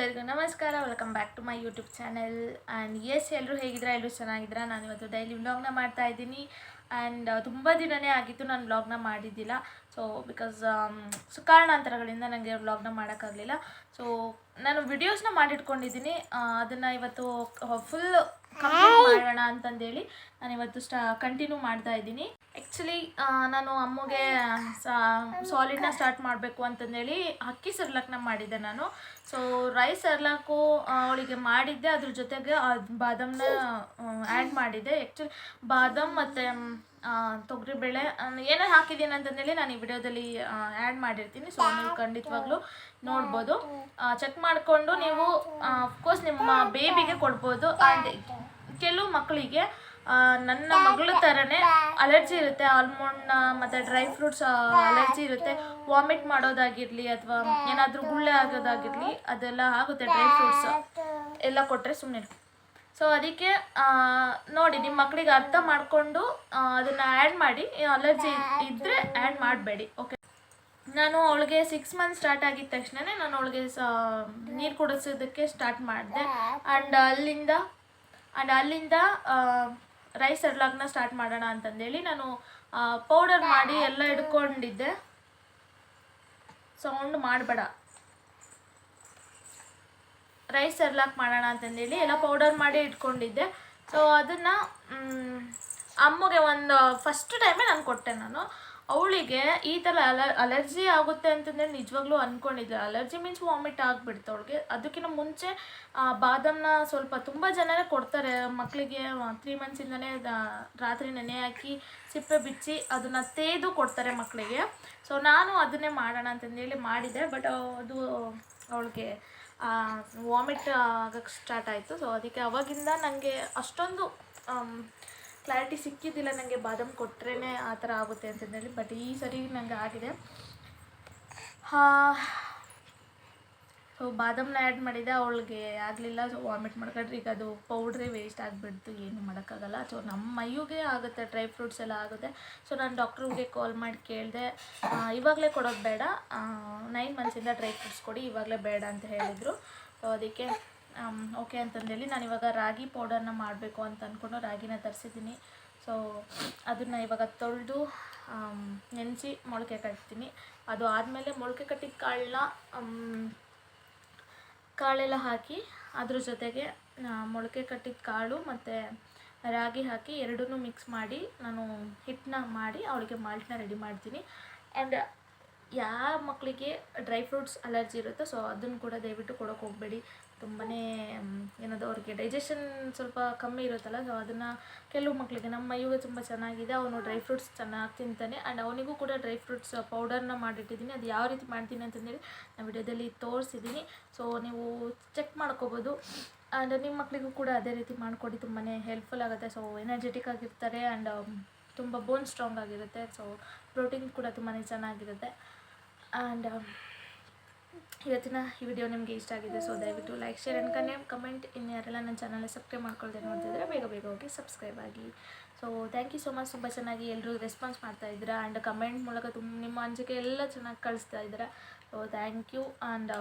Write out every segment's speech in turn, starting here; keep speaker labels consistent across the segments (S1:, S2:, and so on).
S1: ಎಲ್ಲರಿಗೂ ನಮಸ್ಕಾರ. Welcome back to my YouTube channel and yes ಎಲ್ಲರೂ ಹೇಗಿದ್ದೀರಾ? ಎಲ್ಲರೂ ಚೆನ್ನಾಗಿದ್ದೀರಾ? ನಾನು ಇವತ್ತು ಡೈಲಿ ವ್ಲಾಗ್ನ ಮಾಡ್ತಾ ಇದ್ದೀನಿ. ಆ್ಯಂಡ್ ತುಂಬ ದಿನವೇ ಆಗಿತ್ತು ನಾನು ವ್ಲಾಗ್ನ ಮಾಡಿದ್ದಿಲ್ಲ. ಸೊ ಬಿಕಾಸ್ ಸೊ ಕಾರಣಾಂತರಗಳಿಂದ ನನಗೆ ವ್ಲಾಗ್ನ ಮಾಡೋಕ್ಕಾಗಲಿಲ್ಲ. ಸೊ ನಾನು ವಿಡಿಯೋಸ್ನ ಮಾಡಿಟ್ಕೊಂಡಿದ್ದೀನಿ. ಅದನ್ನು ಇವತ್ತು ಫುಲ್ ಕಂಪ್ಲೀಟ್ ಮಾಡೋಣ ಅಂತಂದೇಳಿ. ನಾನು ಇವತ್ತು ಸ್ಟಾ ಕಂಟಿನ್ಯೂ ಮಾಡ್ತಾ ಇದ್ದೀನಿ. ಆ್ಯಕ್ಚುಲಿ ನಾನು ಅಮ್ಮಗೆ ಸಾಲಿಡ್ನ ಸ್ಟಾರ್ಟ್ ಮಾಡಬೇಕು ಅಂತಂದೇಳಿ ಅಕ್ಕಿ ಸರ್ಲಾಕ್ನ ಮಾಡಿದ್ದೆ ನಾನು. ಸೊ ರೈಸ್ ಸರ್ಲಾಕು ಅವಳಿಗೆ ಮಾಡಿದ್ದೆ. ಅದ್ರ ಜೊತೆಗೆ ಅದು ಬಾದಾಮ್ನ ಆ್ಯಡ್ ಮಾಡಿದ್ದೆ. ಆ್ಯಕ್ಚುಲಿ ಬಾದಾಮ್ ಮತ್ತು ತೊಗರಿಬೇಳೆ ಏನೇನು ಹಾಕಿದ್ದೀನಿ ಅಂತಂದೇಳಿ ನಾನು ಈ ವಿಡಿಯೋದಲ್ಲಿ ಆ್ಯಡ್ ಮಾಡಿರ್ತೀನಿ. ಸೊ ನೀವು ಖಂಡಿತವಾಗ್ಲೂ ನೋಡ್ಬೋದು. ಚೆಕ್ ಮಾಡಿಕೊಂಡು ನೀವು ಅಫ್ಕೋರ್ಸ್ ನಿಮ್ಮ ಬೇಬಿಗೆ ಕೊಡ್ಬೋದು. ಆ್ಯಂಡ್ ಕೆಲವು ಮಕ್ಕಳಿಗೆ ನನ್ನ ಮಗಳ ಥರನೇ ಅಲರ್ಜಿ ಇರುತ್ತೆ. ಆಲ್ಮಂಡ್ ಮತ್ತು ಡ್ರೈ ಫ್ರೂಟ್ಸ್ ಅಲರ್ಜಿ ಇರುತ್ತೆ. ವಾಮಿಟ್ ಮಾಡೋದಾಗಿರಲಿ ಅಥವಾ ಏನಾದರೂ ಗುಳ್ಳೆ ಆಗೋದಾಗಿರಲಿ ಅದೆಲ್ಲ ಆಗುತ್ತೆ, ಡ್ರೈ ಫ್ರೂಟ್ಸ್. ಎಲ್ಲ ಕೊಟ್ಟರೆ ಸುಮ್ಮನೆ ಸೊ ಅದಕ್ಕೆ ನೋಡಿ ನಿಮ್ಮ ಮಕ್ಕಳಿಗೆ ಅರ್ಥ ಮಾಡಿಕೊಂಡು ಅದನ್ನು ಆ್ಯಡ್ ಮಾಡಿ ಅಲರ್ಜಿ ಇದ್ದರೆ ಆ್ಯಡ್ ಮಾಡಬೇಡಿ. ಓಕೆ ನಾನು ಅವಳಿಗೆ ಸಿಕ್ಸ್ ಮಂತ್ ಸ್ಟಾರ್ಟ್ ಆಗಿದ ತಕ್ಷಣವೇ ನಾನು ಅವಳಿಗೆ ಸ, ನೀರು ಕುಡಿಸೋದಕ್ಕೆ ಸ್ಟಾರ್ಟ್ ಮಾಡಿದೆ. ಆ್ಯಂಡ್ ಅಲ್ಲಿಂದ ಆ್ಯಂಡ್ ಅಲ್ಲಿಂದ ರೈಸ್ ಸರ್ಲಾಗ್ನ ಸ್ಟಾರ್ಟ್ ಮಾಡೋಣ ಅಂತಂದೇಳಿ ನಾನು ಪೌಡರ್ ಮಾಡಿ ಎಲ್ಲ ಇಟ್ಕೊಂಡಿದ್ದೆ. ಸೌಂಡ್ ಮಾಡಬೇಡ. ರೈಸ್ ಸರ್ಲಾಕ್ ಮಾಡೋಣ ಅಂತಂದೇಳಿ ಎಲ್ಲ ಪೌಡರ್ ಮಾಡಿ ಇಟ್ಕೊಂಡಿದ್ದೆ. ಸೊ ಅದನ್ನು ಅಮ್ಮಗೆ ಒಂದು ಫಸ್ಟ್ ಟೈಮೇ ನಾನು ಕೊಟ್ಟೆ ನಾನು. ಅವಳಿಗೆ ಈ ಥರ ಅಲ ಅಲರ್ಜಿ ಆಗುತ್ತೆ ಅಂತಂದರೆ ನಿಜವಾಗ್ಲೂ ಅಂದ್ಕೊಂಡಿದ್ದೆ ಅಲರ್ಜಿ ಮೀನ್ಸ್ ವಾಮಿಟ್ ಆಗಿಬಿಡ್ತು ಅವಳಿಗೆ. ಅದಕ್ಕಿಂತ ಮುಂಚೆ ಬಾದಾಮನ್ನ ಬಾದಾಮ್ನ ಸ್ವಲ್ಪ ತುಂಬ ಜನನೇ ಕೊಡ್ತಾರೆ. ಮಕ್ಕಳಿಗೆ ತ್ರೀ ಮಂತ್ಸಿಂದನೇ ರಾತ್ರಿ ನೆನೆ ಹಾಕಿ, ಸಿಪ್ಪೆ ಬಿಚ್ಚಿ ಅದನ್ನು ತೇದು ಕೊಡ್ತಾರೆ ಮಕ್ಕಳಿಗೆ ಸೊ ನಾನು ಅದನ್ನೇ ಮಾಡೋಣ ಅಂತಂದೇಳಿ ಮಾಡಿದೆ. ಬಟ್ ಅದು ಅವಳಿಗೆ ವಾಮಿಟ್ ಆಗಕ್ಕೆ ಸ್ಟಾರ್ಟ್ ಆಯಿತು. ಸೊ ಅದಕ್ಕೆ ಅವಾಗಿಂದ ನನಗೆ ಅಷ್ಟೊಂದು ಕ್ಲಾರಿಟಿ ಸಿಕ್ಕಿದ್ದಿಲ್ಲ ನನಗೆ ಬಾದಾಮ್ ಕೊಟ್ಟರೆ ಆ ಥರ ಆಗುತ್ತೆ ಅಂತಂದೇಳಿ ಬಟ್ ಈ ಸರಿ ನನಗೆ ಆಗಿದೆ. ಸೊ ಬಾದಾಮನ್ನ ಆ್ಯಡ್ ಮಾಡಿದೆ, ಅವಳಿಗೆ ಆಗಲಿಲ್ಲ ಸೊ ವಾಮಿಟ್ ಮಾಡ್ಕೊಂಡ್ರೆ ಈಗ ಅದು ಪೌಡ್ರೇ ವೇಸ್ಟ್ ಆಗಿಬಿಡ್ತು, ಏನು ಮಾಡೋಕ್ಕಾಗಲ್ಲ. ಸೊ ನಮ್ಮ ಮೈಯುಗೆ ಆಗುತ್ತೆ ಡ್ರೈ ಫ್ರೂಟ್ಸ್ ಎಲ್ಲ ಆಗುತ್ತೆ. ಸೊ ನಾನು ಡಾಕ್ಟ್ರಿಗೆ ಕಾಲ್ ಮಾಡಿ ಕೇಳಿದೆ ಇವಾಗಲೇ ಕೊಡೋದು ಬೇಡ ನೈನ್ ಮಂತ್ಸಿಂದ ಡ್ರೈ ಫ್ರೂಟ್ಸ್ ಕೊಡಿ, ಇವಾಗಲೇ ಬೇಡ ಅಂತ ಹೇಳಿದರು. ಸೊ ಅದಕ್ಕೆ ಓಕೆ ಅಂತಂದೇಳಿ ನಾನು ಇವಾಗ ರಾಗಿ ಪೌಡರ್ನ ಮಾಡಬೇಕು ಅಂತ ಅಂದ್ಕೊಂಡು ರಾಗಿನ ತರಿಸಿದ್ದೀನಿ. ಸೊ ಅದನ್ನು ಇವಾಗ ತೊಳೆದು ನೆನೆಸಿ ಮೊಳಕೆ ಕಟ್ತೀನಿ. ಅದು ಆದಮೇಲೆ ಮೊಳಕೆ ಕಟ್ಟಿದ ಕಾಳನ್ನ ಕಾಳೆಲ್ಲ ಹಾಕಿ ಅದ್ರ ಜೊತೆಗೆ ಮೊಳಕೆ ಕಟ್ಟಿದ ಕಾಳು ಮತ್ತು ರಾಗಿ ಹಾಕಿ ಎರಡನ್ನೂ ಮಿಕ್ಸ್ ಮಾಡಿ ನಾನು ಹಿಟ್ಟನ್ನ ಮಾಡಿ ಅವಳಿಗೆ ಮಾಲ್ಟ್ನ ರೆಡಿ ಮಾಡ್ತೀನಿ. ಆ್ಯಂಡ್ ಯಾವ ಮಕ್ಕಳಿಗೆ ಡ್ರೈ ಫ್ರೂಟ್ಸ್ ಅಲರ್ಜಿ ಇರುತ್ತೋ ಸೊ ಅದನ್ನು ಕೂಡ ದಯವಿಟ್ಟು ಕೊಡೋಕೆ ಹೋಗಬೇಡಿ. ತುಂಬಾ ಏನದು ಅವ್ರಿಗೆ ಡೈಜೆಷನ್ ಸ್ವಲ್ಪ ಕಮ್ಮಿ ಇರುತ್ತಲ್ಲ ಸೊ ಅದನ್ನು ಕೆಲವು ಮಕ್ಕಳಿಗೆ ನಮ್ಮ ಮೈಯುಗೆ ತುಂಬ ಚೆನ್ನಾಗಿದೆ, ಅವನು ಡ್ರೈ ಫ್ರೂಟ್ಸ್ ಚೆನ್ನಾಗಿ ತಿಂತಾನೆ ಆ್ಯಂಡ್ ಅವನಿಗೂ ಕೂಡ ಡ್ರೈ ಫ್ರೂಟ್ಸ್ ಪೌಡರ್ನ ಮಾಡಿಟ್ಟಿದ್ದೀನಿ, ಅದು ಯಾವ ರೀತಿ ಮಾಡ್ತೀನಿ ಅಂತಂದೇಳಿ ನಾನು ವಿಡಿಯೋದಲ್ಲಿ ತೋರಿಸಿದ್ದೀನಿ ಸೊ ನೀವು ಚೆಕ್ ಮಾಡ್ಕೋಬೋದು ಆ್ಯಂಡ್ ನಿಮ್ಮ ಮಕ್ಕಳಿಗೂ ಕೂಡ ಅದೇ ರೀತಿ ಮಾಡಿಕೊಡಿ ತುಂಬಾ ಹೆಲ್ಪ್ಫುಲ್ ಆಗುತ್ತೆ ಸೊ ಎನರ್ಜೆಟಿಕ್ ಆಗಿರ್ತಾರೆ ಆ್ಯಂಡ್ ತುಂಬ ಬೋನ್ ಸ್ಟ್ರಾಂಗ್ ಆಗಿರುತ್ತೆ ಸೊ ಪ್ರೋಟೀನ್ ಕೂಡ ತುಂಬಾ ಚೆನ್ನಾಗಿರುತ್ತೆ ಆ್ಯಂಡ್ ಇವತ್ತಿನ ಈ ವಿಡಿಯೋ ನಿಮಗೆ ಇಷ್ಟ ಆಗಿದೆ ಸೊ ದಯವಿಟ್ಟು ಲೈಕ್ ಶೇರ್ ಕನ್ನೆ ಕಮೆಂಟ್ ಇನ್ನು ಯಾರೆಲ್ಲ ನನ್ನ ಚಾನಲ್ನ ಸಬ್ಸ್ಕ್ರೈಬ್ ಮಾಡ್ಕೊಳ್ದೆ ನೋಡ್ತಿದ್ರೆ ಬೇಗ ಬೇಗ ಹೋಗಿ ಸಬ್ಸ್ಕ್ರೈಬ್ ಆಗಿ. So thank you so much ತುಂಬ ಚೆನ್ನಾಗಿ ಎಲ್ಲರೂ ರೆಸ್ಪಾನ್ಸ್ ಮಾಡ್ತಾ ಇದ್ದೀರಾ ಆ್ಯಂಡ್ ಕಮೆಂಟ್ ಮೂಲಕ ತುಂಬ ನಿಮ್ಮ ಅಂಜಿಕೆ ಎಲ್ಲ ಚೆನ್ನಾಗಿ ಕಳಿಸ್ತಾ ಇದ್ದೀರಾ ಸೊ ಥ್ಯಾಂಕ್ ಯು ಆ್ಯಂಡ್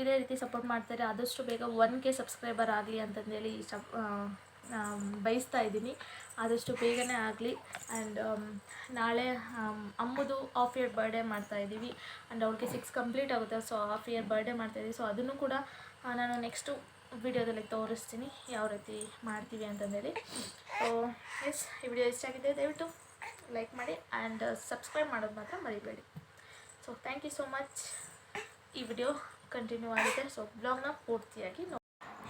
S1: ಇದೇ ರೀತಿ ಸಪೋರ್ಟ್ ಮಾಡ್ತಾರೆ. ಆದಷ್ಟು ಬೇಗ ಒನ್ ಕೆ ಸಬ್ಸ್ಕ್ರೈಬರ್ ಆಗಲಿ ಅಂತಂದೇಳಿ ಸಪ್ ಬಯಸ್ತಾ ಇದ್ದೀನಿ. ಆದಷ್ಟು ಬೇಗನೆ ಆಗಲಿ. ಆ್ಯಂಡ್ ನಾಳೆ ಅಮ್ಮದು ಹಾಫ್ ಇಯರ್ ಬರ್ಡೇ ಮಾಡ್ತಾ ಇದ್ದೀವಿ. ಆ್ಯಂಡ್ ಅವ್ಳಿಗೆ ಸಿಕ್ಸ್ ಕಂಪ್ಲೀಟ್ ಆಗುತ್ತೆ. ಸೊ ಹಾಫ್ ಇಯರ್ ಬರ್ಡೇ ಮಾಡ್ತಾ ಇದ್ದೀವಿ. ಸೊ ಅದನ್ನು ಕೂಡ ನಾನು ನೆಕ್ಸ್ಟು ವಿಡಿಯೋದಲ್ಲಿ ತೋರಿಸ್ತೀನಿ. ಯಾವ ರೀತಿ ಮಾಡ್ತೀವಿ ಅಂತಂದೇಳಿ. ಸೊ ಎಸ್ ಈ ವಿಡಿಯೋ ಇಷ್ಟ ಆಗಿದೆ ದಯವಿಟ್ಟು ಲೈಕ್ ಮಾಡಿ. ಆ್ಯಂಡ್ ಸಬ್ಸ್ಕ್ರೈಬ್ ಮಾಡೋದು ಮಾತ್ರ ಮರಿಬೇಡಿ. So thank you so much ಈ ವಿಡಿಯೋ ಕಂಟಿನ್ಯೂ ಆಗಿದೆ ಸೊ ಬ್ಲಾಗ್ನ ಪೂರ್ತಿಯಾಗಿ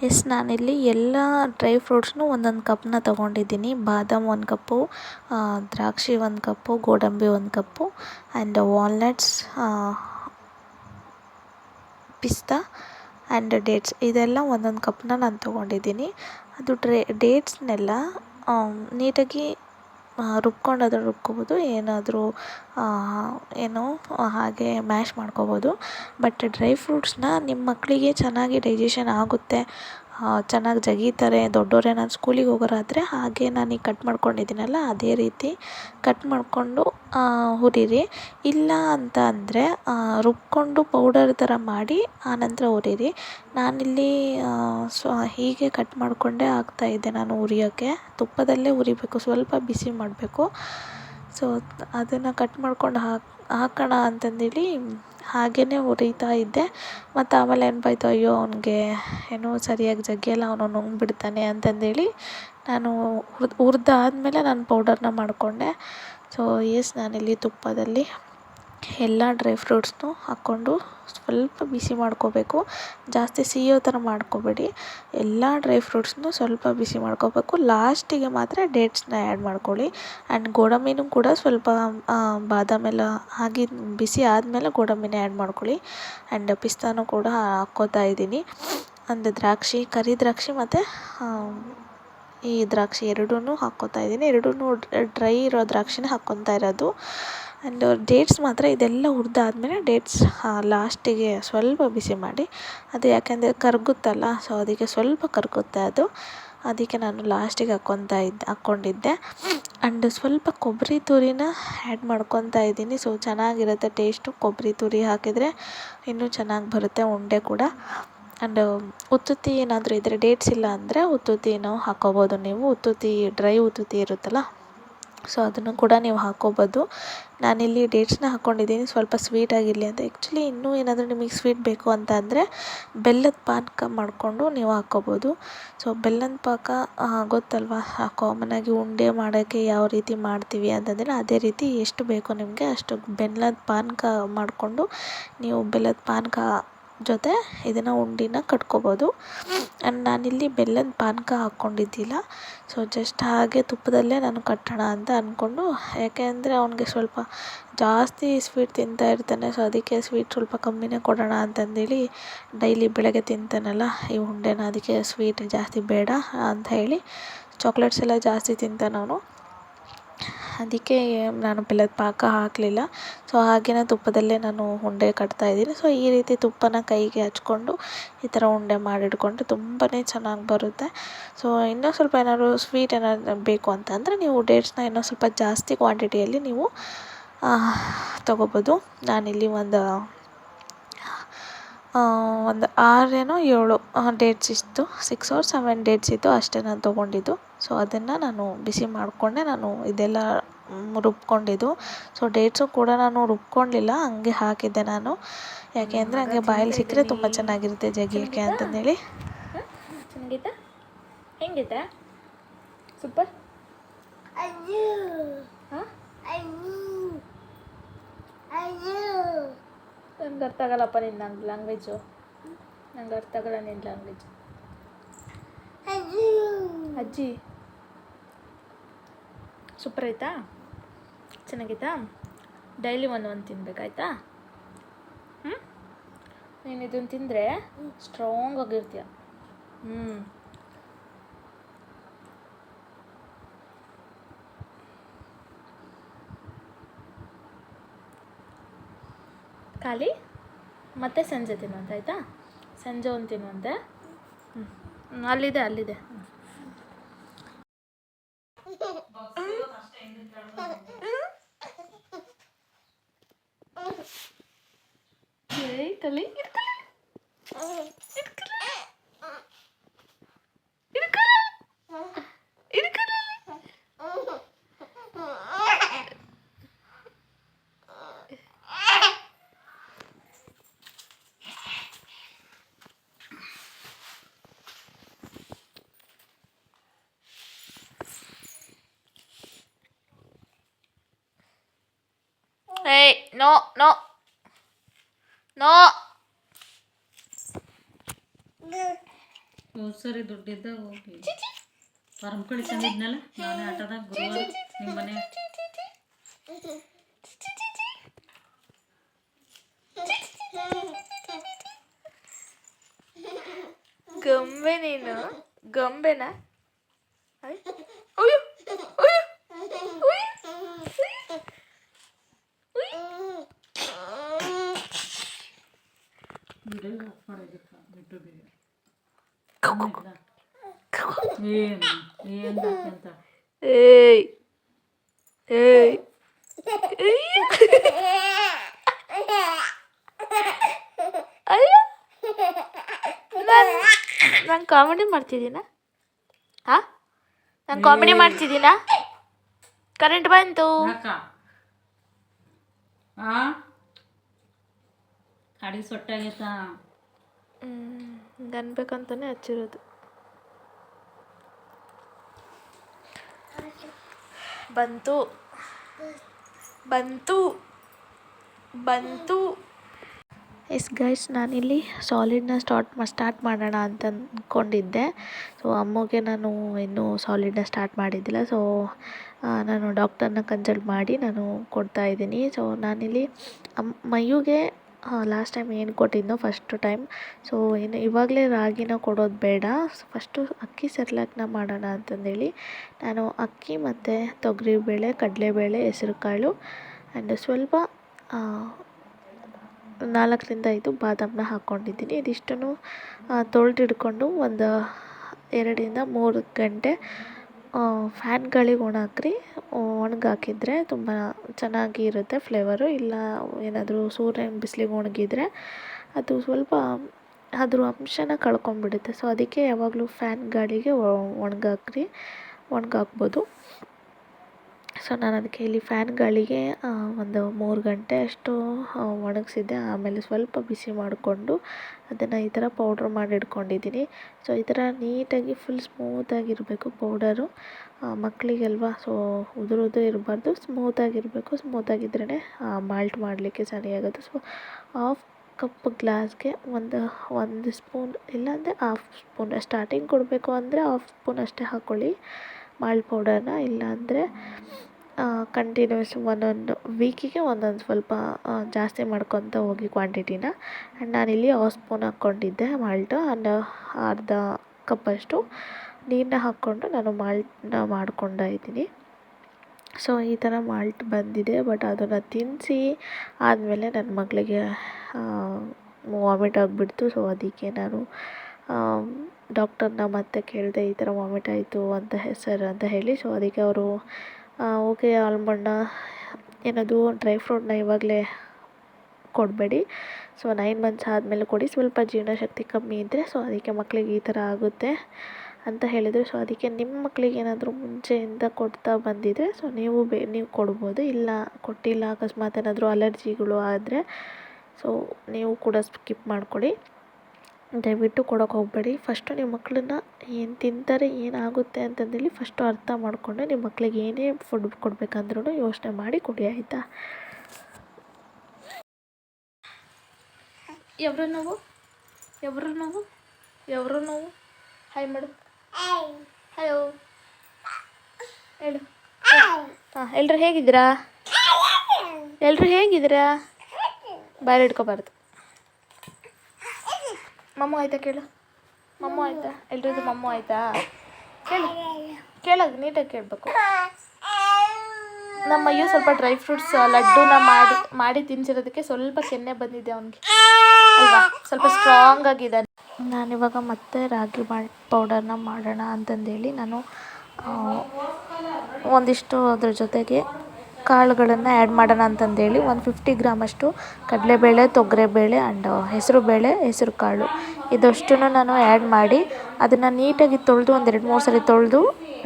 S2: ಎಸ್, ನಾನಿಲ್ಲಿ ಎಲ್ಲ ಡ್ರೈ ಫ್ರೂಟ್ಸ್ನು ಒಂದೊಂದು ಕಪ್ನ ತೊಗೊಂಡಿದ್ದೀನಿ. ಬಾದಾಮ್ ಒಂದು ಕಪ್ಪು ದ್ರಾಕ್ಷಿ ಒಂದು ಕಪ್ಪು, ಗೋಡಂಬಿ ಒಂದು ಕಪ್ಪು ಆ್ಯಂಡ್ ವಾಲ್ನಟ್ಸ್ ಪಿಸ್ತಾ ಆ್ಯಂಡ್ ಡೇಟ್ಸ್ ಇದೆಲ್ಲ ಒಂದೊಂದು ಕಪ್ನ ನಾನು ತೊಗೊಂಡಿದ್ದೀನಿ. ಅದು ಡ್ರೇ ಡೇಟ್ಸ್ನೆಲ್ಲ ನೀಟಾಗಿ ರುಬ್ಕೊಂಡು ಅದನ್ನು ರುಬ್ಕೋಬೋದು. ಏನಾದರೂ ಏನು, ಹಾಗೆ ಮ್ಯಾಶ್ ಮಾಡ್ಕೋಬೋದು. ಬಟ್ ಡ್ರೈ ಫ್ರೂಟ್ಸ್ನ ನಿಮ್ಮ ಮಕ್ಕಳಿಗೆ ಚೆನ್ನಾಗಿ ಡೈಜೆಷನ್ ಆಗುತ್ತೆ. ಚೆನ್ನಾಗಿ ಜಗೀತಾರೆ ನಾನು ಸ್ಕೂಲಿಗೆ ಹೋಗೋರಾದರೆ ಹಾಗೆ ನಾನೀಗ ಕಟ್ ಮಾಡ್ಕೊಂಡಿದ್ದೀನಲ್ಲ, ಅದೇ ರೀತಿ ಕಟ್ ಮಾಡಿಕೊಂಡು ಹುರಿರಿ. ಇಲ್ಲ ಅಂತ ಅಂದರೆ ರುಬ್ಕೊಂಡು ಪೌಡರ್ ಥರ ಮಾಡಿ ಆನಂತರ ಹುರಿರಿ. ನಾನಿಲ್ಲಿ ಸೊ ಹೀಗೆ ಕಟ್ ಮಾಡಿಕೊಂಡೇ ಹಾಕ್ತಾಯಿದ್ದೆ ನಾನು ಹುರಿಯೋಕ್ಕೆ ತುಪ್ಪದಲ್ಲೇ ಹುರಿಬೇಕು, ಸ್ವಲ್ಪ ಬಿಸಿ ಮಾಡಬೇಕು. ಸೊ ಅದನ್ನು ಕಟ್ ಮಾಡ್ಕೊಂಡು ಹಾಕಿ, ಹಾಕೋಣ ಅಂತಂದೇಳಿ ಹಾಗೆಯೇ ಹುರಿತಾ ಇದ್ದೆ. ಮತ್ತು ಆಮೇಲೆ ನೆನಪಾಯ್ತು ಅಯ್ಯೋ, ಅವನಿಗೆ ಏನೂ ಸರಿಯಾಗಿ ಜಗ್ಗಿಯಲ್ಲ ಅವನು ನುಂಗ್ಬಿಡ್ತಾನೆ ಅಂತಂದೇಳಿ ನಾನು ಹುರ್ದು, ಹುರ್ದಾದ್ಮೇಲೆ ನಾನು ಪೌಡರ್ನ ಮಾಡಿಕೊಂಡೆ. ಸೊ ಎಸ್ ನಾನಿಲ್ಲಿ ತುಪ್ಪದಲ್ಲಿ ಎಲ್ಲ ಡ್ರೈ ಫ್ರೂಟ್ಸ್ನು ಹಾಕ್ಕೊಂಡು ಸ್ವಲ್ಪ ಬಿಸಿ ಮಾಡ್ಕೋಬೇಕು. ಜಾಸ್ತಿ ಸಿಹಿಯೋ ಥರ ಮಾಡ್ಕೋಬೇಡಿ. ಎಲ್ಲ ಡ್ರೈ ಫ್ರೂಟ್ಸ್ನು ಸ್ವಲ್ಪ ಬಿಸಿ ಮಾಡ್ಕೋಬೇಕು. ಲಾಸ್ಟಿಗೆ ಮಾತ್ರ ಡೇಟ್ಸ್ನ ಆ್ಯಡ್ ಮಾಡ್ಕೊಳ್ಳಿ. ಆ್ಯಂಡ್ ಗೋಡಂಬಿನೂ ಕೂಡ ಸ್ವಲ್ಪ ಬಾದಾಮೆಲ್ಲ ಹಾಗೆ ಬಿಸಿ ಆದಮೇಲೆ ಗೋಡಂಬಿನ ಆ್ಯಡ್ ಮಾಡ್ಕೊಳ್ಳಿ. ಆ್ಯಂಡ್ ಪಿಸ್ತಾನೂ ಕೂಡ ಹಾಕ್ಕೋತಾ ಇದ್ದೀನಿ. ಅಂದರೆ ದ್ರಾಕ್ಷಿ, ಕರಿ ದ್ರಾಕ್ಷಿ ಮತ್ತು ಈ ದ್ರಾಕ್ಷಿ ಎರಡೂ ಹಾಕ್ಕೋತಾ ಇದ್ದೀನಿ. ಎರಡೂ ಡ್ರೈ ಇರೋ ದ್ರಾಕ್ಷಿನೇ ಹಾಕ್ಕೊತಾ ಇರೋದು. ಆ್ಯಂಡ್ ಡೇಟ್ಸ್ ಮಾತ್ರ ಇದೆಲ್ಲ ಹುರಿದಾದ್ಮೇಲೆ ಡೇಟ್ಸ್ ಲಾಸ್ಟಿಗೆ ಸ್ವಲ್ಪ ಬಿಸಿ ಮಾಡಿ, ಅದು ಯಾಕೆಂದರೆ ಕರಗುತ್ತಲ್ಲ ಸೊ ಅದಕ್ಕೆ ಸ್ವಲ್ಪ ಕರಗುತ್ತೆ ಅದು. ಅದಕ್ಕೆ ನಾನು ಲಾಸ್ಟಿಗೆ ಹಾಕ್ಕೊತಾ ಇದ್ದೆ ಹಾಕ್ಕೊಂಡಿದ್ದೆ ಆ್ಯಂಡ್ ಸ್ವಲ್ಪ ಕೊಬ್ಬರಿ ತುರಿನ ಆ್ಯಡ್ ಮಾಡ್ಕೊತಾ ಇದ್ದೀನಿ. ಸೊ ಚೆನ್ನಾಗಿರುತ್ತೆ ಟೇಸ್ಟು ಕೊಬ್ಬರಿ ತುರಿ ಹಾಕಿದರೆ ಇನ್ನೂ ಚೆನ್ನಾಗಿ ಬರುತ್ತೆ ಉಂಡೆ ಕೂಡ. ಆ್ಯಂಡ್ ಉತ್ತುತ್ತಿ ಏನಾದರೂ ಇದ್ದರೆ ಡೇಟ್ಸ್ ಇಲ್ಲ ಅಂದರೆ ಉತ್ತುತ್ತಿನೂ ಹಾಕ್ಕೋಬೋದು ನೀವು. ಉತ್ತುತ್ತಿ ಡ್ರೈ ಉತ್ತುತ್ತಿ ಇರುತ್ತಲ್ಲ? ಸೊ ಅದನ್ನು ಕೂಡ ನೀವು ಹಾಕ್ಕೋಬೋದು ನಾನಿಲ್ಲಿ ಡೇಟ್ಸ್ನ ಹಾಕ್ಕೊಂಡಿದ್ದೀನಿ ಸ್ವಲ್ಪ ಸ್ವೀಟಾಗಿರಲಿ ಅಂತ. ಆ್ಯಕ್ಚುಲಿ ಇನ್ನೂ ಏನಾದರೂ ನಿಮಗೆ ಸ್ವೀಟ್ ಬೇಕು ಅಂತ ಅಂದರೆ ಬೆಲ್ಲದ ಪಾನಕ ಮಾಡಿಕೊಂಡು ನೀವು ಹಾಕ್ಕೋಬೋದು ಸೊ ಬೆಲ್ಲದ ಪಾಕ ಗೊತ್ತಲ್ವಾ? ಆಗಿ ಉಂಡೆ ಮಾಡೋಕ್ಕೆ ಯಾವ ರೀತಿ ಮಾಡ್ತೀವಿ ಅಂತಂದರೆ ಅದೇ ರೀತಿ ಎಷ್ಟು ಬೇಕೋ ನಿಮಗೆ ಅಷ್ಟು ಬೆಲ್ಲದ ಪಾನಕ ಮಾಡಿಕೊಂಡು ನೀವು ಬೆಲ್ಲದ ಪಾನಕ ಜೊತೆ ಇದನ್ನು ಉಂಡೆನ ಕಟ್ಕೋಬೋದು. ಆ್ಯಂಡ್ ನಾನಿಲ್ಲಿ ಬೆಲ್ಲದ ಪಾನಕ ಹಾಕ್ಕೊಂಡಿದ್ದಿಲ್ಲ ಸೊ ಜಸ್ಟ್ ಹಾಗೆ ತುಪ್ಪದಲ್ಲೇ ನಾನು ಕಟ್ಟೋಣ ಅಂತ ಅಂದ್ಕೊಂಡು ಯಾಕೆ ಅಂದರೆ ಅವ್ನಿಗೆ ಸ್ವಲ್ಪ ಜಾಸ್ತಿ ಸ್ವೀಟ್ ತಿಂತಾ ಇರ್ತಾನೆ. ಸೊ ಅದಕ್ಕೆ ಸ್ವೀಟ್ ಸ್ವಲ್ಪ ಕಮ್ಮಿನೇ ಕೊಡೋಣ ಅಂತಂದೇಳಿ ಡೈಲಿ ಬೆಳಗ್ಗೆ ತಿಂತಾನಲ್ಲ ಈ ಉಂಡೆನ, ಅದಕ್ಕೆ ಸ್ವೀಟ್ ಜಾಸ್ತಿ ಬೇಡ ಅಂತ ಹೇಳಿ ಚಾಕ್ಲೇಟ್ಸ್ ಎಲ್ಲ ಜಾಸ್ತಿ ತಿಂತಾನೆ ಅವನು. ಅದಕ್ಕೆ ನಾನು ಬೆಲ್ಲದ ಪಾಕ ಹಾಕಲಿಲ್ಲ. ಸೊ ಹಾಗೇನೆ ತುಪ್ಪದಲ್ಲೇ ನಾನು ಉಂಡೆ ಕಟ್ತಾ ಕಟ್ತಾಯಿದ್ದೀನಿ ಸೊ ಈ ರೀತಿ ತುಪ್ಪನ ಕೈಗೆ ಹಚ್ಕೊಂಡು ಈ ಥರ ಉಂಡೆ ಮಾಡಿಟ್ಕೊಂಡ್ರೆ ತುಂಬಾ ಚೆನ್ನಾಗಿ ಬರುತ್ತೆ. ಸೊ ಇನ್ನೂ ಸ್ವಲ್ಪ ಏನಾದ್ರು ಸ್ವೀಟ್ ಏನಾದ್ರು ಬೇಕು ಅಂತಂದರೆ ನೀವು ಡೇಟ್ಸ್ನ ಇನ್ನೂ ಸ್ವಲ್ಪ ಜಾಸ್ತಿ ಕ್ವಾಂಟಿಟಿಯಲ್ಲಿ ನೀವು ತೊಗೋಬೋದು. ನಾನಿಲ್ಲಿ ಒಂದು ಒಂದು ಆರೇನೋ ಏಳು ಡೇಟ್ಸ್ ಇತ್ತು. ಸಿಕ್ಸ್ ಆರ್ ಸೆವೆನ್ ಡೇಟ್ಸ್ ಇತ್ತು ಅಷ್ಟೇ ನಾನು ತೊಗೊಂಡಿದ್ದು. ಸೊ ಅದನ್ನು ನಾನು ಬಿಸಿ ಮಾಡಿಕೊಂಡೆ ನಾನು ಇದೆಲ್ಲ ರುಬ್ಕೊಂಡಿದ್ದು. ಸೊ ಡೇಟ್ಸು ಕೂಡ ನಾನು ರುಬ್ಕೊಂಡಿಲ್ಲ ಹಂಗೆ ಹಾಕಿದ್ದೆ ನಾನು. ಯಾಕೆ ಅಂದರೆ ಹಂಗೆ ಬಾಯಲ್ಲಿ ಸಿಕ್ಕರೆ ತುಂಬ ಚೆನ್ನಾಗಿರುತ್ತೆ ಜಗಿಯೋಕ್ಕೆ ಅಂತಂದೇಳಿ.
S1: ಚೆನ್ನಾಗೈತಾ ಹೆಂಗೈತೆ ಸೂಪರ್ ಹಾಂ? ನಂಗೆ ಅರ್ಥ ಆಗಲ್ಲಪ್ಪ ನಿನ್ನ ಲ್ಯಾಂಗ್ವೇಜು ನಂಗೆ ಅರ್ಥ ಆಗಲ್ಲ ನಿನ್ನ ಲ್ಯಾಂಗ್ವೇಜ್ ಅಜ್ಜಿ. ಸೂಪರ್ ಆಯ್ತಾ? ಚೆನ್ನಾಗಿತ್ತಾ ಡೈಲಿ ಒಂದು ಒಂದು ತಿನ್ಬೇಕಾಯ್ತಾ? ಹ್ಞೂ ನೀನು ಇದನ್ನು ತಿಂದರೆ ಸ್ಟ್ರಾಂಗ್ ಆಗಿರ್ತೀಯ. ಹ್ಞೂ ಖಾಲಿ ಮತ್ತೆ ಸಂಜೆ ತಿನ್ನುವಂತೆ ಆಯಿತಾ? ಸಂಜೆ ಒಂದು ತಿನ್ನುವಂತೆ. ಹ್ಞೂ ಅಲ್ಲಿದೆ ಅಲ್ಲಿದೆ. ಕಲಿ
S3: ಸರಿ ದುಡ್ಡಿದ್ದಾಗ ಹೋಗಿ. ಫಾರ್ಮ್ ಕಡೆ ತಂದಿದ್ನಲ್ಲ ನಾನೇ ಆಟೋದಾಗ ಗುರುವಾರ ನಿಮ್ಮ ಮನೆ.
S1: ಗೊಂಬೆ ನೀನು? ಗೊಂಬೆನಾ ಅಯ್, ಉಯ್ಯು, ಉಯ್ಯು, ಉಯ್ಯು, ಉಯ್ಯು.
S3: ವಿಡಿಯೋ ಆಫ್ ಮಾಡಿದ್ದಕ್ಕ ಬಿಟ್ಟು ಬೇರೆ ಏನು ಏನು ಅಂತ
S2: ಏಯ್ ಏಯ್ ಅಯ್ಯೋ. ನಾನು ನಾನು ಕಾಮಿಡಿ ಮಾಡ್ತಿದ್ದೀನ? ಹಾ ನಾನು ಕಾಮಿಡಿ ಮಾಡ್ತಿದ್ದೀನ? ಕರೆಂಟ್ ಬಂತು.
S3: ಅಡಿಗೆ ಸೊಟ್ಟಾಗೈತಾ?
S2: ಅನ್ಬೇಕಂತಾನೆ ಹಚ್ಚಿರೋದು. ಬಂತು. ಬಂತು. ಬಂತು. ಎಸ್ ಗೈಸ್, ನಾನಿಲ್ಲಿ ಸಾಲಿಡ್ನ ಸ್ಟಾರ್ಟ್ ಸ್ಟಾರ್ಟ್ ಮಾಡೋಣ ಅಂತ ಅಂದ್ಕೊಂಡಿದ್ದೆ ಸೊ ಅಮ್ಮಗೆ ನಾನು ಇನ್ನೂ ಸಾಲಿಡ್ನ ಸ್ಟಾರ್ಟ್ ಮಾಡಿದ್ದಿಲ್ಲ. ಸೊ ನಾನು ಡಾಕ್ಟರ್ನ ಕನ್ಸಲ್ಟ್ ಮಾಡಿ ನಾನು ಕೊಡ್ತಾ ಇದ್ದೀನಿ. ಸೊ ನಾನಿಲ್ಲಿ ಅಮ್, ಮಯುಗೆ ಲಾಸ್ಟ್ ಟೈಮ್ ಏನು ಕೊಟ್ಟಿದ್ನೋ ಫಸ್ಟ್ ಟೈಮ್ ಸೊ ಏನು ಇವಾಗಲೇ ರಾಗಿನ ಕೊಡೋದು ಬೇಡ. ಫಸ್ಟು ಅಕ್ಕಿ ಸೆರ್ಲಾಕ್ನ ಮಾಡೋಣ ಅಂತಂದೇಳಿ ನಾನು ಅಕ್ಕಿ ಮತ್ತು ತೊಗರಿಬೇಳೆ, ಕಡಲೆಬೇಳೆ, ಹೆಸರುಕಾಳು ಆ್ಯಂಡ್ ಸ್ವಲ್ಪ ನಾಲ್ಕರಿಂದ ಐದು ಬಾದಾಮನ್ನ ಹಾಕ್ಕೊಂಡಿದ್ದೀನಿ ಇದಿಷ್ಟನ್ನು ತೊಳೆದಿಡ್ಕೊಂಡು ಒಂದು ಎರಡರಿಂದ ಮೂರು ಗಂಟೆ ಫ್ಯಾನ್ ಗಾಳಿಗೆ ಒಣ ಹಾಕ್ರಿ. ಒಣಗಾಕಿದ್ರೆ ತುಂಬ ಚೆನ್ನಾಗಿ ಇರುತ್ತೆ ಫ್ಲೇವರು ಇಲ್ಲ, ಏನಾದರೂ ಸೂರ್ಯನ ಬಿಸಿಲಿಗೆ ಒಣಗಿದರೆ ಅದು ಸ್ವಲ್ಪ ಅದ್ರ ಅಂಶನ ಕಳ್ಕೊಂಬಿಡುತ್ತೆ ಸೊ ಅದಕ್ಕೆ ಯಾವಾಗಲೂ ಫ್ಯಾನ್ ಗಾಳಿಗೆ ಒಣಗಾಕ್ರಿ ಒಣಗಾಕ್ಬೋದು ಸೊ ನಾನು ಅದಕ್ಕೆ ಇಲ್ಲಿ ಫ್ಯಾನ್ ಗಾಳಿಗೆ ಒಂದು ಮೂರು ಗಂಟೆ ಅಷ್ಟು ಒಣಗಿಸಿದ್ದೆ. ಆಮೇಲೆ ಸ್ವಲ್ಪ ಬಿಸಿ ಮಾಡಿಕೊಂಡು ಅದನ್ನು ಈ ಥರ ಪೌಡ್ರ್ ಮಾಡಿ ಇಟ್ಕೊಂಡಿದ್ದೀನಿ. ಸೊ ಈ ಥರ ನೀಟಾಗಿ ಫುಲ್ ಸ್ಮೂತಾಗಿರಬೇಕು ಪೌಡರು. ಮಕ್ಕಳಿಗೆಲ್ವ ಸೊ ಉದುರು ಉದುರು ಇರಬಾರ್ದು. ಸ್ಮೂತಾಗಿರಬೇಕು ಸ್ಮೂತಾಗಿದ್ರೇ ಮಾಲ್ಟ್ ಮಾಡಲಿಕ್ಕೆ ಸರಿಯಾಗೋದು. ಸೊ ಹಾಫ್ ಕಪ್ ಗ್ಲಾಸ್ಗೆ ಒಂದು ಒಂದು ಸ್ಪೂನ್, ಇಲ್ಲಾಂದರೆ ಹಾಫ್ ಸ್ಪೂನ್, ಸ್ಟಾರ್ಟಿಂಗ್ ಕೊಡಬೇಕು ಅಂದರೆ ಹಾಫ್ ಸ್ಪೂನ್ ಅಷ್ಟೇ ಹಾಕ್ಕೊಳ್ಳಿ ಪೌಡರ್ನ ಇಲ್ಲಾಂದರೆ ಕಂಟಿನ್ಯೂಸ್ ಒಂದೊಂದು ವೀಕಿಗೆ ಒಂದೊಂದು ಸ್ವಲ್ಪ ಜಾಸ್ತಿ ಮಾಡ್ಕೊತ ಹೋಗಿ ಕ್ವಾಂಟಿಟಿನ ಆ್ಯಂಡ್ ನಾನಿಲ್ಲಿ ಹಾಫ್ ಸ್ಪೂನ್ ಹಾಕ್ಕೊಂಡಿದ್ದೆ ಮಾಲ್ಟು ಆ್ಯಂಡ್ ಅರ್ಧ ಕಪ್ಪಷ್ಟು ನೀರನ್ನ ಹಾಕ್ಕೊಂಡು ನಾನು ಮಾಲ್ಟನ್ನ ಮಾಡ್ಕೊಂಡ ಇದ್ದೀನಿ. ಸೊ ಈ ಥರ ಮಾಲ್ಟ್ ಬಂದಿದೆ ಬಟ್ ಅದನ್ನು ತಿನ್ನಿಸಿ ಆದಮೇಲೆ ನನ್ನ ಮಗಳಿಗೆ ವಾಮಿಟ್ ಆಗಿಬಿಡ್ತು. ಸೊ ಅದಕ್ಕೆ ನಾನು ಡಾಕ್ಟರ್ನ ಮತ್ತೆ ಕೇಳಿದೆ ಈ ಥರ ವಾಮಿಟ್ ಆಯಿತು ಅಂತ ಹೆಸರು ಅಂತ ಹೇಳಿ ಸೊ ಅದಕ್ಕೆ ಅವರು ಓಕೆ ಆಲ್ಮಂಡ ಏನದು ಡ್ರೈ ಫ್ರೂಟ್ನ ಇವಾಗಲೇ ಕೊಡಬೇಡಿ. ಸೊ ನೈನ್ ಮಂತ್ಸ್ ಆದಮೇಲೆ ಕೊಡಿ. ಸ್ವಲ್ಪ ಜೀರ್ಣಶಕ್ತಿ ಕಮ್ಮಿ ಇದ್ದರೆ ಸೊ ಅದಕ್ಕೆ ಮಕ್ಕಳಿಗೆ ಈ ಥರ ಆಗುತ್ತೆ ಅಂತ ಹೇಳಿದರು. ಸೊ ಅದಕ್ಕೆ ನಿಮ್ಮ ಮಕ್ಕಳಿಗೆ ಏನಾದರೂ ಮುಂಚೆಯಿಂದ ಕೊಡ್ತಾ ಬಂದಿದ್ದರೆ ಸೊ ನೀವು ಬೇ, ನೀವು ಕೊಡ್ಬೋದು. ಇಲ್ಲ, ಕೊಟ್ಟಿಲ್ಲ, ಅಕಸ್ಮಾತ್ ಏನಾದರೂ ಅಲರ್ಜಿಗಳು ಆದರೆ ಸೊ ನೀವು ಕೂಡ ಸ್ಕಿಪ್ ಮಾಡಿಕೊಡಿ. ದಯವಿಟ್ಟು ಕೊಡೋಕೆ ಹೋಗಬೇಡಿ. ಫಸ್ಟು ನಿಮ್ಮ ಮಕ್ಕಳನ್ನ ಏನು ತಿಂತಾರೆ ಏನಾಗುತ್ತೆ ಅಂತಂದೇಳಿ ಫಸ್ಟು ಅರ್ಥ ಮಾಡಿಕೊಂಡು ನಿಮ್ಮ ಮಕ್ಕಳಿಗೆ ಏನೇ ಫುಡ್ ಕೊಡಬೇಕಂದ್ರೂ ಯೋಚನೆ ಮಾಡಿ ಕೊಡಿ, ಆಯಿತಾ?
S1: ಎವ್ರ ನೋವು? ಎವ್ರ ನೋವು? ಎವ್ರ ನೋವು? ಹಾಯ್ ಮೇಡಮ್ ಹಲೋ ಹೇಳು. ಹಾಂ, ಎಲ್ರು ಹೇಗಿದ್ದೀರಾ? ಎಲ್ರು ಹೇಗಿದ್ದೀರಾ? ಬಾರಿ ಇಟ್ಕೋಬಾರ್ದು. ಮಮ್ಮು ಆಯ್ತಾ ಕೇಳು? ಮಮ್ಮು ಆಯ್ತಾ? ಎಲ್ರಿಗೂ ಮಮ್ಮು ಆಯ್ತಾ? ಕೇಳು. ಕೇಳೋದು ನೀಟಾಗಿ ಕೇಳಬೇಕು. ನಮ್ಮ ಅಯ್ಯೋ ಸ್ವಲ್ಪ ಡ್ರೈ ಫ್ರೂಟ್ಸ್ ಲಡ್ಡುನ ಮಾಡಿ ಮಾಡಿ ತಿನ್ಸಿರೋದಕ್ಕೆ ಸ್ವಲ್ಪ ಕೆನ್ನೆ ಬಂದಿದೆ ಅವನಿಗೆ. ಅಲ್ವಾ? ಸ್ವಲ್ಪ ಸ್ಟ್ರಾಂಗ್ ಆಗಿದ್ದಾನೆ.
S2: ನಾನಿವಾಗ ಮತ್ತೆ ರಾಗಿ ಮಾಡಿ ಪೌಡರ್ನ ಮಾಡೋಣ ಅಂತಂದೇಳಿ ನಾನು ಒಂದಿಷ್ಟು ಅದ್ರ ಜೊತೆಗೆ ಕಾಳುಗಳನ್ನು ಆ್ಯಡ್ ಮಾಡೋಣ ಅಂತಂದೇಳಿ ಒಂದು ಫಿಫ್ಟಿ ಗ್ರಾಮಷ್ಟು ಕಡಲೆಬೇಳೆ, ತೊಗರೆಬೇಳೆ ಆ್ಯಂಡ್ ಹೆಸರುಬೇಳೆ ಹೆಸರು ಕಾಳು ಇದಷ್ಟನ್ನು ನಾನು ಆ್ಯಡ್ ಮಾಡಿ ಅದನ್ನು ನೀಟಾಗಿ ತೊಳೆದು ಒಂದು ಎರಡು ಮೂರು ಸರಿ ತೊಳೆದು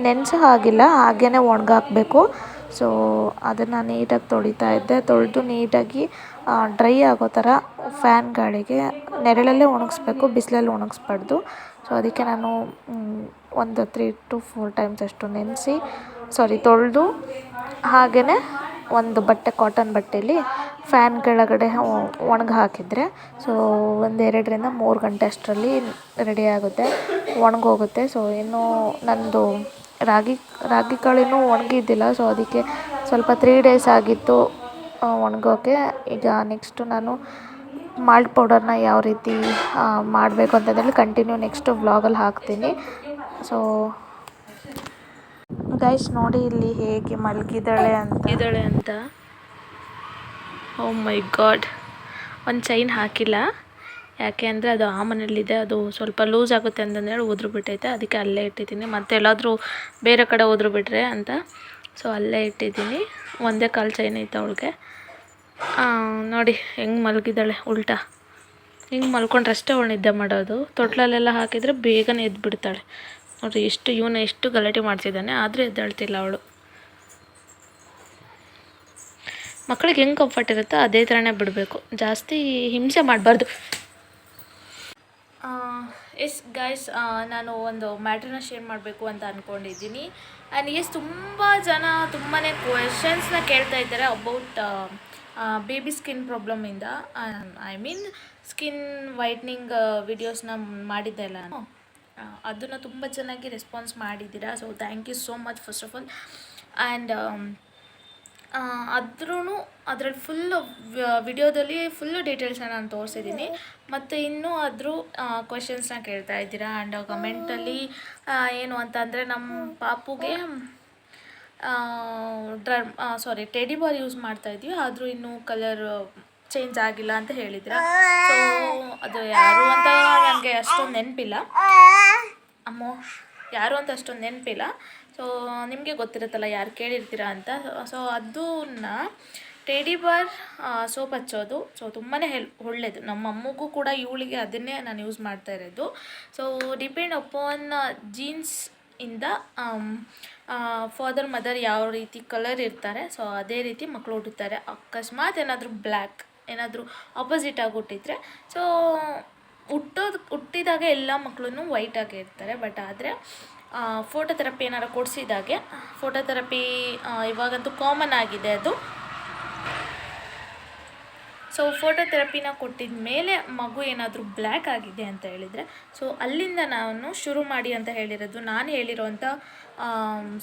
S2: ನೆನೆಸೋ ಹಾಗಿಲ್ಲ ಹಾಗೇ ಒಣಗಾಕಬೇಕು ಸೊ ಅದನ್ನು ನೀಟಾಗಿ ತೊಳಿತಾ ಇದ್ದೆ. ತೊಳೆದು ನೀಟಾಗಿ ಡ್ರೈ ಆಗೋ ಥರ ಫ್ಯಾನ್ ಗಾಳಿಗೆ ನೆರಳಲ್ಲೇ ಒಣಗಿಸ್ಬೇಕು, ಬಿಸಿಲಲ್ಲಿ ಒಣಗಿಸ್ಬಾರ್ದು. ಸೊ ಅದಕ್ಕೆ ನಾನು ಒಂದು ತ್ರೀ ಟು ಫೋರ್ ಟೈಮ್ಸ್ ಅಷ್ಟು ನೆನೆಸಿ ಸಾರಿ ತೊಳೆದು ಹಾಗೆಯೇ ಒಂದು ಬಟ್ಟೆ ಕಾಟನ್ ಬಟ್ಟೆಯಲ್ಲಿ ಫ್ಯಾನ್ ಕೆಳಗಡೆ ಒಣಗಿ ಹಾಕಿದರೆ. ಸೊ ಒಂದು ಎರಡರಿಂದ ಮೂರು ಗಂಟೆ ಅಷ್ಟರಲ್ಲಿ ರೆಡಿ ಆಗುತ್ತೆ ಒಣಗೋಗುತ್ತೆ ಸೊ ಇನ್ನೂ ನನ್ನದು ರಾಗಿ ರಾಗಿ ಕಾಳು ಇನ್ನೂ ಒಣಗಿದ್ದಿಲ್ಲ. ಸೊ ಅದಕ್ಕೆ ಸ್ವಲ್ಪ ತ್ರೀ ಡೇಸ್ ಆಗಿತ್ತು ಒಣಗೋಕೆ. ಈಗ ನೆಕ್ಸ್ಟು ನಾನು ಮಾಲ್ಟ್ ಪೌಡರ್ನ ಯಾವ ರೀತಿ ಮಾಡಬೇಕು ಅಂತಂದೇಳಿ ಕಂಟಿನ್ಯೂ ನೆಕ್ಸ್ಟು ವ್ಲಾಗಲ್ಲಿ ಹಾಕ್ತೀನಿ. ಸೊ ಗೈಸ್ ನೋಡಿ ಇಲ್ಲಿ ಹೇಗೆ ಮಲಗಿದ್ದಾಳೆ ಅಂತ.
S1: ಇದ್ದಾಳೆ ಅಂತ. ಓ ಮೈ ಗಾಡ್ ಒಂದು ಚೈನ್ ಹಾಕಿಲ್ಲ. ಯಾಕೆ ಅಂದರೆ ಅದು ಆ ಮನೇಲಿದೆ ಅದು ಸ್ವಲ್ಪ ಲೂಸ್ ಆಗುತ್ತೆ ಅಂತಂದೇಳಿ ಉದ್ರು ಬಿಟ್ಟೈತೆ ಅದಕ್ಕೆ ಅಲ್ಲೇ ಇಟ್ಟಿದ್ದೀನಿ. ಮತ್ತೆ ಎಲ್ಲಾದರೂ ಬೇರೆ ಕಡೆ ಉದ್ರು ಬಿಟ್ರೆ ಅಂತ. ಸೊ ಅಲ್ಲೇ ಇಟ್ಟಿದ್ದೀನಿ. ಒಂದೇ ಕಾಲು ಚೈನ್ ಐತೆ ಅವಳಿಗೆ. ನೋಡಿ, ಹೆಂಗೆ ಮಲಗಿದ್ದಾಳೆ ಉಲ್ಟಾ. ಹಿಂಗೆ ಮಲ್ಕೊಂಡ್ರೆ ಅಷ್ಟೇ ಅವಳು ನಿದ್ದೆ ಮಾಡೋದು. ತೊಟ್ಲಲ್ಲೆಲ್ಲ ಹಾಕಿದರೆ ಬೇಗನೆ ಎದ್ದು ಬಿಡ್ತಾಳೆ ನೋಡಿರಿ, ಎಷ್ಟು ಇವನ ಎಷ್ಟು ಗಲಾಟೆ ಮಾಡ್ತಿದ್ದಾನೆ, ಆದರೆ ಎದ್ದಾಳ್ತಿಲ್ಲ ಅವಳು. ಮಕ್ಕಳಿಗೆ ಹೆಂಗೆ ಕಂಫರ್ಟ್ ಇರುತ್ತೋ ಅದೇ ಥರನೇ ಬಿಡಬೇಕು. ಜಾಸ್ತಿ ಹಿಂಸೆ ಮಾಡಬಾರ್ದು. ಎಸ್ ಗಾಯ್ಸ್ ನಾನು ಒಂದು ಮ್ಯಾಟ್ರನ್ನ ಶೇರ್ ಮಾಡಬೇಕು ಅಂತ ಅಂದ್ಕೊಂಡಿದ್ದೀನಿ ಆ್ಯಂಡ್ ಎಸ್ ತುಂಬ ಜನ ತುಂಬಾ ಕ್ವೆಶನ್ಸ್ನ ಕೇಳ್ತಾ ಇದ್ದಾರೆ ಅಬೌಟ್ ಬೇಬಿ ಸ್ಕಿನ್ ಪ್ರಾಬ್ಲಮಿಂದ ಐ ಮೀನ್ ಸ್ಕಿನ್ ವೈಟ್ನಿಂಗ್ ವಿಡಿಯೋಸ್ನ ಮಾಡಿದ್ದೆ ನಾನು. ಅದನ್ನು ತುಂಬ ಚೆನ್ನಾಗಿ ರೆಸ್ಪಾನ್ಸ್ ಮಾಡಿದ್ದೀರಾ. So thank you so much first of all and ಆದ್ರೂ ಅದರಲ್ಲಿ ಫುಲ್ಲು ವಿಡಿಯೋದಲ್ಲಿ ಫುಲ್ಲು ಡೀಟೇಲ್ಸನ್ನ ನಾನು ತೋರಿಸಿದ್ದೀನಿ ಮತ್ತು ಇನ್ನೂ ಆದರೂ ಕ್ವೆಶನ್ಸ್ನ ಕೇಳ್ತಾ ಇದ್ದೀರಾ? ಆ್ಯಂಡ್ ಕಮೆಂಟಲ್ಲಿ ಏನು ಅಂತ ಅಂದರೆ ನಮ್ಮ ಪಾಪುಗೆ drum sorry teddy bar use ಮಾಡ್ತಾ ಇದ್ವಿ. ಆದರೂ ಇನ್ನೂ ಕಲರ್ ಚೇಂಜ್ ಆಗಿಲ್ಲ ಅಂತ ಹೇಳಿದ್ರ ಸೊ ಅದು ಯಾರು ಅಂತ ನನಗೆ ಅಷ್ಟೊಂದು ನೆನಪಿಲ್ಲ. ಅಮ್ಮೋ, ಯಾರು ಅಂತ ಅಷ್ಟೊಂದು ನೆನಪಿಲ್ಲ. ಸೊ ನಿಮಗೆ ಗೊತ್ತಿರುತ್ತಲ್ಲ ಯಾರು ಕೇಳಿರ್ತೀರ ಅಂತ. ಸೊ ಅದನ್ನ ಟೆಡಿ ಬಾರ್ ಸೋಪ್ ಹಚ್ಚೋದು. ಸೊ ತುಂಬಾ ಹೆಲ್ ಒಳ್ಳೆಯದು ನಮ್ಮ ಅಮ್ಮಗೂ ಕೂಡ ಇವಳಿಗೆ ಅದನ್ನೇ ನಾನು ಯೂಸ್ ಮಾಡ್ತಾ ಇರೋದು. ಸೊ ಡಿಪೆಂಡ್ ಅಪಾನ್ ಜೀನ್ಸ್ ಇಂದ ಫಾದರ್ ಮದರ್ ಯಾವ ರೀತಿ ಕಲರ್ ಇರ್ತಾರೆ. ಸೊ ಅದೇ ರೀತಿ ಮಕ್ಕಳು ಹುಟ್ಟುತ್ತಾರೆ. ಅಕಸ್ಮಾತ್ ಏನಾದರೂ ಬ್ಲ್ಯಾಕ್ ಏನಾದರೂ ಆಪೋಸಿಟ್ ಆಗಿ ಹುಟ್ಟಿದ್ರೆ. ಸೊ ಹುಟ್ಟೋದು, ಹುಟ್ಟಿದಾಗ ಎಲ್ಲ ಮಕ್ಕಳು ವೈಟಾಗಿ ಇರ್ತಾರೆ ಬಟ್ ಆದರೆ ಫೋಟೋ ಥೆರಪಿ ಏನಾರು ಕೊಡಿಸಿದಾಗೆ ಫೋಟೋ ಥೆರಪಿ ಇವಾಗಂತೂ ಕಾಮನ್ ಆಗಿದೆ ಅದು. ಸೊ ಫೋಟೋ ಥೆರಪಿನ ಕೊಟ್ಟಿದ ಮೇಲೆ ಮಗು ಏನಾದರೂ ಬ್ಲ್ಯಾಕ್ ಆಗಿದೆ ಅಂತ ಹೇಳಿದರೆ ಸೊ ಅಲ್ಲಿಂದ ನಾನು ಶುರು ಮಾಡಿ ಅಂತ ಹೇಳಿರೋದು, ನಾನು ಹೇಳಿರೋಂಥ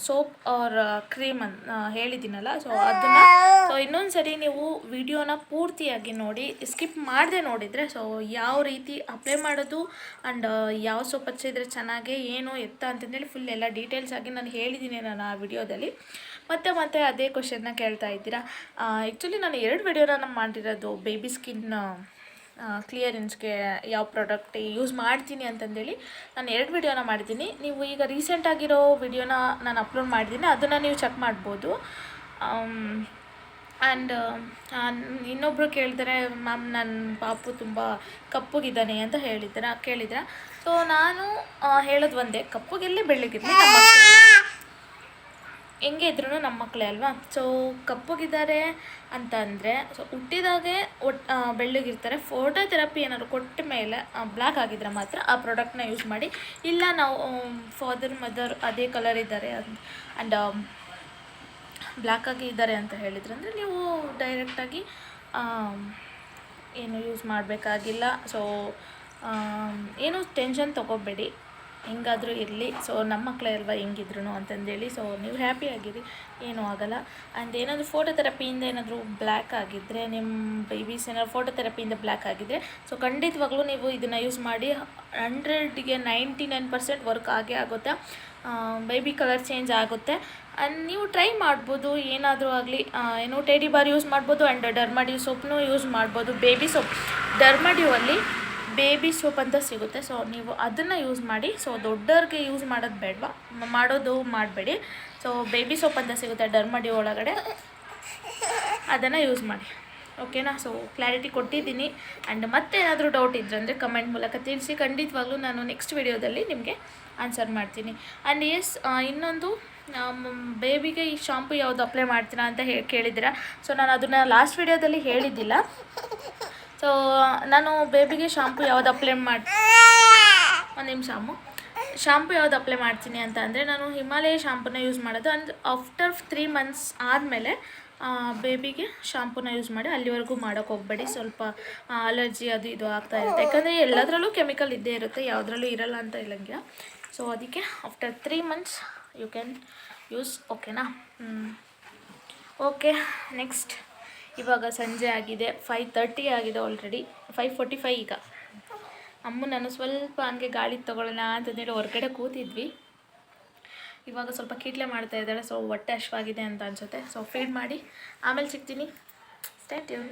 S1: ಸೋಪ್ ಆರ್ ಕ್ರೀಮ್ ಅನ್ನು ಹೇಳಿದ್ದೀನಲ್ಲ ಸೊ ಅದನ್ನು ಸೊ ಇನ್ನೊಂದು ಸರಿ ನೀವು ವಿಡಿಯೋನ ಪೂರ್ತಿಯಾಗಿ ನೋಡಿ ಸ್ಕಿಪ್ ಮಾಡದೆ ನೋಡಿದರೆ ಸೊ ಯಾವ ರೀತಿ ಅಪ್ಲೈ ಮಾಡೋದು ಆ್ಯಂಡ್ ಯಾವ ಸೋಪ್ ಹಚ್ಚಿದ್ರೆ ಚೆನ್ನಾಗೆ, ಏನು ಎತ್ತ ಅಂತಂದೇಳಿ ಫುಲ್ ಎಲ್ಲ ಡೀಟೇಲ್ಸ್ ಆಗಿ ನಾನು ಹೇಳಿದ್ದೀನಿ ನಾನು ಆ ವಿಡಿಯೋದಲ್ಲಿ. ಮತ್ತೆ ಮತ್ತೆ ಅದೇ ಕ್ವಶನ್ನ ಕೇಳ್ತಾ ಇದ್ದೀರಾ? ಆ್ಯಕ್ಚುಲಿ ನಾನು ಎರಡು ವಿಡಿಯೋನ ಮಾಡಿರೋದು ಬೇಬಿ ಸ್ಕಿನ್ ಕ್ಲಿಯರೆನ್ಸ್ಗೆ ಯಾವ ಪ್ರಾಡಕ್ಟ್ ಯೂಸ್ ಮಾಡ್ತೀನಿ ಅಂತಂದೇಳಿ ನಾನು ಎರಡು ವಿಡಿಯೋನ ಮಾಡಿದ್ದೀನಿ. ನೀವು ಈಗ ರೀಸೆಂಟ್ ಆಗಿರೋ ವಿಡಿಯೋನ ನಾನು ಅಪ್ಲೋಡ್ ಮಾಡಿದ್ದೀನಿ. ಅದನ್ನು ನೀವು ಚೆಕ್ ಮಾಡ್ಬೋದು. ಆ್ಯಂಡ್ ಇನ್ನೊಬ್ಬರು ಕೇಳಿದರೆ ಮ್ಯಾಮ್ ನನ್ನ ಪಾಪು ತುಂಬ ಕಪ್ಪುಗಿದ್ದಾನೆ ಅಂತ ಹೇಳಿದ್ದೀರ ಕೇಳಿದ್ರೆ ಸೊ ನಾನು ಹೇಳೋದು ಒಂದೇ, ಕಪ್ಪುಗಿರಲಿ ಬೆಳ್ಳಗಿರಲಿ ಹೆಂಗೆ ಇದ್ರೂ ನಮ್ಮ ಮಕ್ಕಳೇ ಅಲ್ವಾ? ಸೊ ಕಪ್ಪಗಿದ್ದಾರೆ ಅಂತ ಅಂದರೆ ಸೊ ಹುಟ್ಟಿದಾಗೆ ಒಟ್ಟು ಬೆಳ್ಳಗಿರ್ತಾರೆ. ಫೋಟೋ ಥೆರಪಿ ಏನಾದ್ರು ಕೊಟ್ಟ ಮೇಲೆ ಬ್ಲ್ಯಾಕ್ ಆಗಿದ್ರೆ ಮಾತ್ರ ಆ ಪ್ರಾಡಕ್ಟ್ನ ಯೂಸ್ ಮಾಡಿ. ಇಲ್ಲ ನಾವು ಫಾದರ್ ಮದರ್ ಅದೇ ಕಲರ್ ಇದ್ದಾರೆ ಆ್ಯಂಡ್ ಬ್ಲ್ಯಾಕ್ ಆಗಿ ಇದ್ದಾರೆ ಅಂತ ಹೇಳಿದ್ರೆ ಅಂದರೆ ನೀವು ಡೈರೆಕ್ಟಾಗಿ ಏನು ಯೂಸ್ ಮಾಡಬೇಕಾಗಿಲ್ಲ. ಸೊ ಏನು ಟೆನ್ಷನ್ ತೊಗೋಬೇಡಿ. ಹೆಂಗಾದರೂ ಇರಲಿ. ಸೊ ನಮ್ಮ ಮಕ್ಕಳೇ ಅಲ್ವಾ ಹೆಂಗಿದ್ರು ಅಂತಂದೇಳಿ ಸೊ ನೀವು ಹ್ಯಾಪಿ ಆಗಿರಿ. ಏನೂ ಆಗಲ್ಲ. ಆ್ಯಂಡ್ ಏನಾದರೂ ಫೋಟೋ ಥೆರಪಿಯಿಂದ ಏನಾದರೂ ಬ್ಲ್ಯಾಕ್ ಆಗಿದ್ದರೆ ನಿಮ್ಮ ಬೇಬೀಸ್ ಏನಾದ್ರು ಫೋಟೋ ಥೆರಪಿಯಿಂದ ಬ್ಲ್ಯಾಕ್ ಆಗಿದ್ದರೆ ಸೊ ಖಂಡಿತವಾಗ್ಲೂ ನೀವು ಇದನ್ನು ಯೂಸ್ ಮಾಡಿ ಹಂಡ್ರೆಡ್ಗೆ ನೈಂಟಿ ನೈನ್ ಪರ್ಸೆಂಟ್ ವರ್ಕ್ ಆಗೇ ಆಗುತ್ತೆ. ಬೇಬಿ ಕಲರ್ ಚೇಂಜ್ ಆಗುತ್ತೆ. ಆ್ಯಂಡ್ ನೀವು ಟ್ರೈ ಮಾಡ್ಬೋದು. ಏನಾದರೂ ಆಗಲಿ ಏನು ಟೇಡಿ ಬಾರ್ ಯೂಸ್ ಮಾಡ್ಬೋದು ಆ್ಯಂಡ್ ಡರ್ಮಡ್ಯೂ ಸೋಪ್ನೂ ಯೂಸ್ ಮಾಡ್ಬೋದು. ಬೇಬಿ ಸೋಪ್ ಡರ್ಮಡ್ಯೂ ಅಲ್ಲಿ ಬೇಬಿ ಸೋಪ್ ಅಂತ ಸಿಗುತ್ತೆ. ಸೊ ನೀವು ಅದನ್ನು ಯೂಸ್ ಮಾಡಿ ಸೊ ದೊಡ್ಡವ್ರಿಗೆ ಯೂಸ್ ಮಾಡೋದು ಬೇಡವಾ? ಮಾಡೋದು ಮಾಡಬೇಡಿ. ಸೊ ಬೇಬಿ ಸೋಪ್ ಅಂತ ಸಿಗುತ್ತೆ ಡರ್ಮಡಿ ಒಳಗಡೆ. ಅದನ್ನು ಯೂಸ್ ಮಾಡಿ. ಓಕೆನಾ ಸೊ ಕ್ಲಾರಿಟಿ ಕೊಟ್ಟಿದ್ದೀನಿ. ಆ್ಯಂಡ್ ಮತ್ತೆ ಏನಾದರೂ ಡೌಟ್ ಇದ್ದರೆ ಅಂದರೆ ಕಮೆಂಟ್ ಮೂಲಕ ತಿಳಿಸಿ. ಖಂಡಿತವಾಗ್ಲೂ ನಾನು ನೆಕ್ಸ್ಟ್ ವಿಡಿಯೋದಲ್ಲಿ ನಿಮಗೆ ಆನ್ಸರ್ ಮಾಡ್ತೀನಿ. ಆ್ಯಂಡ್ ಎಸ್ ಇನ್ನೊಂದು ಬೇಬಿಗೆ ಈ ಶಾಂಪು ಯಾವುದು ಅಪ್ಲೈ ಮಾಡ್ತೀರಾ ಅಂತ ಹೇಳಿ ಕೇಳಿದ್ದೀರಾ? ಸೊ ನಾನು ಅದನ್ನು ಲಾಸ್ಟ್ ವಿಡಿಯೋದಲ್ಲಿ ಹೇಳಿದ್ದಿಲ್ಲ. ಸೊ ನಾನು ಬೇಬಿಗೆ ಶಾಂಪು ಯಾವ್ದು ಅಪ್ಲೈ ಮಾಡಿ ಒಂದು ನಿಮಿಷ ಅಮ್ಮ. ಶಾಂಪು ಯಾವ್ದು ಅಪ್ಲೈ ಮಾಡ್ತೀನಿ ಅಂತ ಅಂದರೆ ನಾನು ಹಿಮಾಲಯ ಶಾಂಪೂನ ಯೂಸ್ ಮಾಡೋದು. ಅಂಡ್ ಆಫ್ಟರ್ ತ್ರೀ ಮಂತ್ಸ್ ಆದಮೇಲೆ ಬೇಬಿಗೆ ಶಾಂಪೂನ ಯೂಸ್ ಮಾಡಿ ಅಲ್ಲಿವರೆಗೂ ಮಾಡೋಕ್ಕೆ ಹೋಗಬೇಡಿ. ಸ್ವಲ್ಪ ಅಲರ್ಜಿ ಅದು ಇದು ಆಗ್ತಾ ಇರುತ್ತೆ. ಯಾಕಂದರೆ ಎಲ್ಲದರಲ್ಲೂ ಕೆಮಿಕಲ್ ಇದ್ದೇ ಇರುತ್ತೆ. ಯಾವುದ್ರಲ್ಲೂ ಇರಲ್ಲ ಅಂತ ಇಲ್ಲಂಗಿಲ್ಲ ಸೊ ಅದಕ್ಕೆ after three months you can use ಓಕೆನಾ ಓಕೆ ನೆಕ್ಸ್ಟ್ ಇವಾಗ ಸಂಜೆ ಆಗಿದೆ ಫೈವ್ ತರ್ಟಿ ಆಗಿದೆ ಆಲ್ರೆಡಿ ಫೈವ್ ಫೋರ್ಟಿ ಫೈ ಈಗ. ಅಮ್ಮ, ನಾನು ಸ್ವಲ್ಪ ಹಂಗೆ ಗಾಳಿ ತೊಗೊಳ್ಳೋಣ ಅಂತಂದೇಳಿ ಹೊರಗಡೆ ಕೂತಿದ್ವಿ. ಇವಾಗ ಸ್ವಲ್ಪ ಕಿಟ್ಲೆ ಮಾಡ್ತಾ ಇದ್ದಾಳೆ ಸೊ ಹೊಟ್ಟೆ ಹಶ್ವಾಗಿದೆ ಅಂತ ಅನಿಸುತ್ತೆ. ಸೊ ಫೀಡ್ ಮಾಡಿ, ಆಮೇಲೆ ಸಿಗ್ತೀನಿ. Stay tune